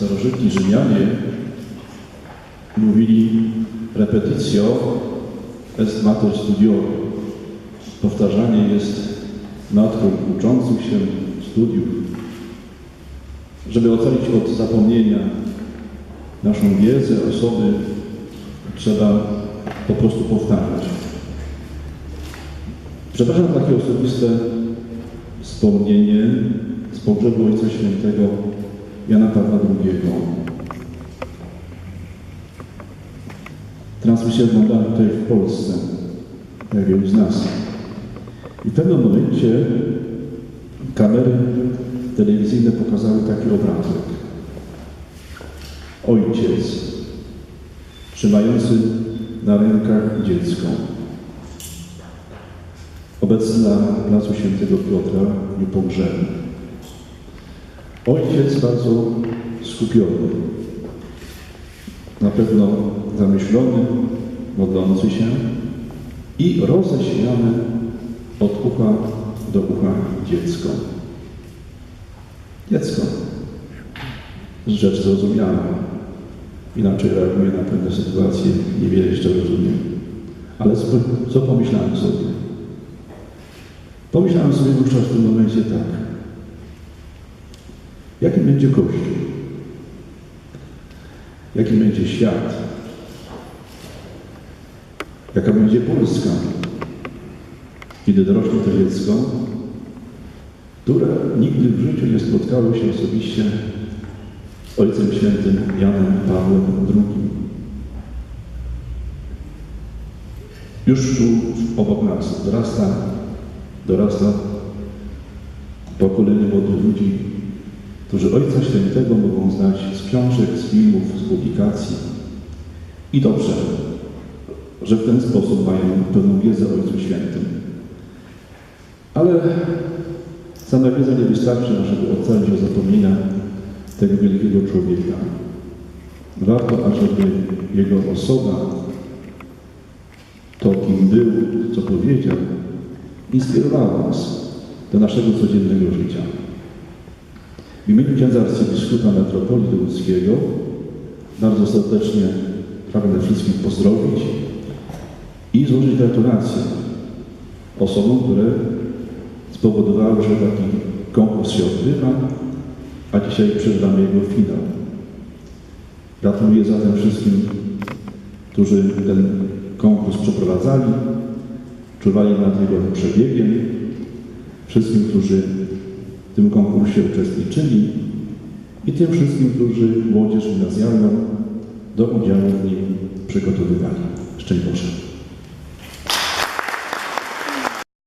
Starożytni Rzymianie mówili repetitio est mater studiorum. Powtarzanie jest matką uczących się studiów. Żeby ocalić od zapomnienia naszą wiedzę, osoby, trzeba po prostu powtarzać. Przepraszam takie osobiste wspomnienie z pogrzebu Ojca Świętego Jana Pawła II. Transmisję oglądamy tutaj w Polsce, jak wielu z nas. I w pewnym momencie kamery telewizyjne pokazały taki obrazek. Ojciec trzymający na rękach dziecko. Obecny na placu Świętego Piotra w dniu pogrzebu. Ojciec bardzo skupiony, na pewno zamyślony, modlący się i roześmiany od ucha do ucha dziecko. Dziecko. Rzecz zrozumiała. Inaczej reaguje na pewne sytuacje, niewiele jeszcze rozumiem. Ale co pomyślałem sobie? Pomyślałem sobie wówczas w tym momencie tak. Jakim będzie Kościół? Jakim będzie świat? Jaka będzie Polska? Kiedy dorośnie to dziecko, które nigdy w życiu nie spotkało się osobiście z Ojcem Świętym Janem Pawłem II. Już tu obok nas dorasta, dorasta pokolenie młodych ludzi, którzy Ojca Świętego mogą znać z książek, z filmów, z publikacji. I dobrze, że w ten sposób mają pewną wiedzę o Ojcu Świętym. Ale sama wiedza nie wystarczy, żeby ocalić od zapomnienia tego wielkiego człowieka. Warto, ażeby jego osoba, to kim był, co powiedział, inspirowała nas do naszego codziennego życia. W imieniu księdza arcybiskupa metropolity łódzkiego bardzo serdecznie pragnę wszystkich pozdrowić i złożyć gratulacje osobom, które spowodowały, że taki konkurs się odbywa, a dzisiaj przeżywamy jego finał. Gratuluję zatem wszystkim, którzy ten konkurs przeprowadzali, czuwali nad jego przebiegiem, wszystkim, którzy tym konkursie uczestniczyli i tym wszystkim, którzy młodzież gimnazjalną do udziału w nim przygotowywali. Szczęść Boże.